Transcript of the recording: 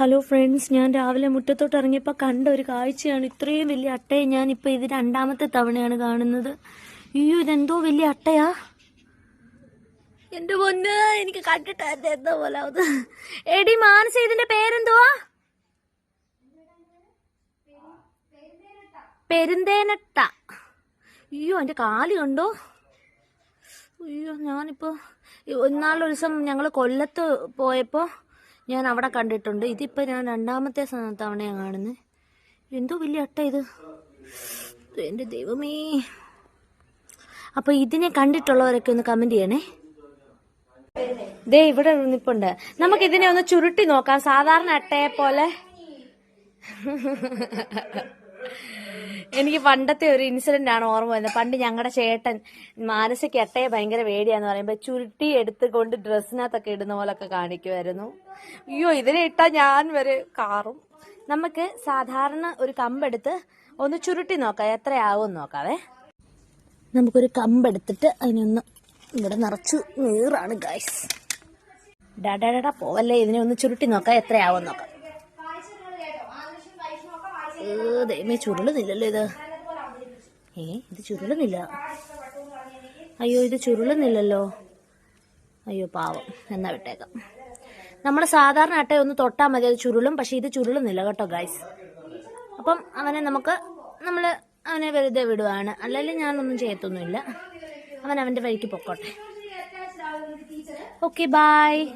Hello friends ഞാൻ രാവിലെ മുറ്റത്തോട്ട് ഇറങ്ങിയപ്പോൾ കണ്ട ഒരു കാഴ്ചയാണ്. ഇത്രയും വലിയ അട്ടയെ ഞാൻ ഇപ്പോൾ ഇത് രണ്ടാമത്തെ തവണയാണ് കാണുന്നത്. അയ്യോ ഇതെന്തോ വലിയ അട്ടയാ? എന്റെ പൊന്ന് എനിക്ക് കണ്ടിട്ട് എന്തോ പോലെ. എടി മാനസ ഇതിന്റെ പേരെന്തുവാ? പെരുന്തേനട്ട. അയ്യോ എന്റെ കാൽ കണ്ടോ? അയ്യോ ഞാനിപ്പോ ഒന്നാളൊരു ദിവസം ഞങ്ങൾ കൊല്ലത്ത് പോയപ്പോ ഞാൻ അവിടെ കണ്ടിട്ടുണ്ട്. ഇതിപ്പോ ഞാൻ രണ്ടാമത്തെ തവണയാണ് കാണുന്നത് എന്തോ വലിയ അട്ട ഇത്. എന്റെ ദൈവമേ. അപ്പോൾ ഇതിനെ കണ്ടിട്ടുള്ളവരൊക്കെ ഒന്ന് കമന്റ് ചെയ്യണേ. ദേ ഇവിടെ നിപ്പുണ്ട്. നമുക്ക് ഇതിനെ ഒന്ന് ചുരുട്ടി നോക്കാം. സാധാരണ അട്ടയെ പോലെ. എനിക്ക് പണ്ടത്തെ ഒരു ഇൻസിഡന്റ് ആണ് ഓർമ്മ വരുന്നത്. പണ്ട് ഞങ്ങളുടെ ചേട്ടൻ മാനസിക അട്ടയെ ഭയങ്കര പേടിയാന്ന് പറയുമ്പോ ചുരുട്ടി എടുത്തുകൊണ്ട് ഡ്രസ്സിനകത്തൊക്കെ ഇടുന്ന പോലൊക്കെ കാണിക്കുമായിരുന്നു അയ്യോ ഇതിനെ ഇട്ടാ ഞാൻ വരെ കാറും. നമുക്ക് സാധാരണ ഒരു കമ്പെടുത്ത് ഒന്ന് ചുരുട്ടി നോക്കാം. എത്രയാവും നോക്കാവേ. നമുക്കൊരു കമ്പെടുത്തിട്ട് അതിനൊന്ന് ഇവിടെ നിറച്ചു നീറാണ് ഗൈസ് ഡാഡാഡാ പോവല്ലേ? ഇതിനെ ഒന്ന് ചുരുട്ടി നോക്കാം. എത്രയാവും നോക്കാം. ഏ, ചുരുളുന്നില്ലല്ലോ ഇത്. ഏ ഇത് ചുരുളുന്നില്ല. അയ്യോ ഇത് ചുരുളുന്നില്ലല്ലോ. അയ്യോ പാവം. എന്നാ വിട്ടേക്കാം. നമ്മൾ സാധാരണ അട്ട ഒന്ന് തൊട്ടാൽ മതി. അത് ചുരുളും പക്ഷെ ഇത് ചുരുളുന്നില്ല കേട്ടോ ഗൈസ് അപ്പം അവനെ നമുക്ക് നമ്മൾ അവനെ വെറുതെ വിടുവാണ്. അല്ലെങ്കിൽ ഞാനൊന്നും ചെയ്യത്തൊന്നുമില്ല. അവൻ അവന്റെ വഴിക്ക് പൊക്കോട്ടെ. Okay bye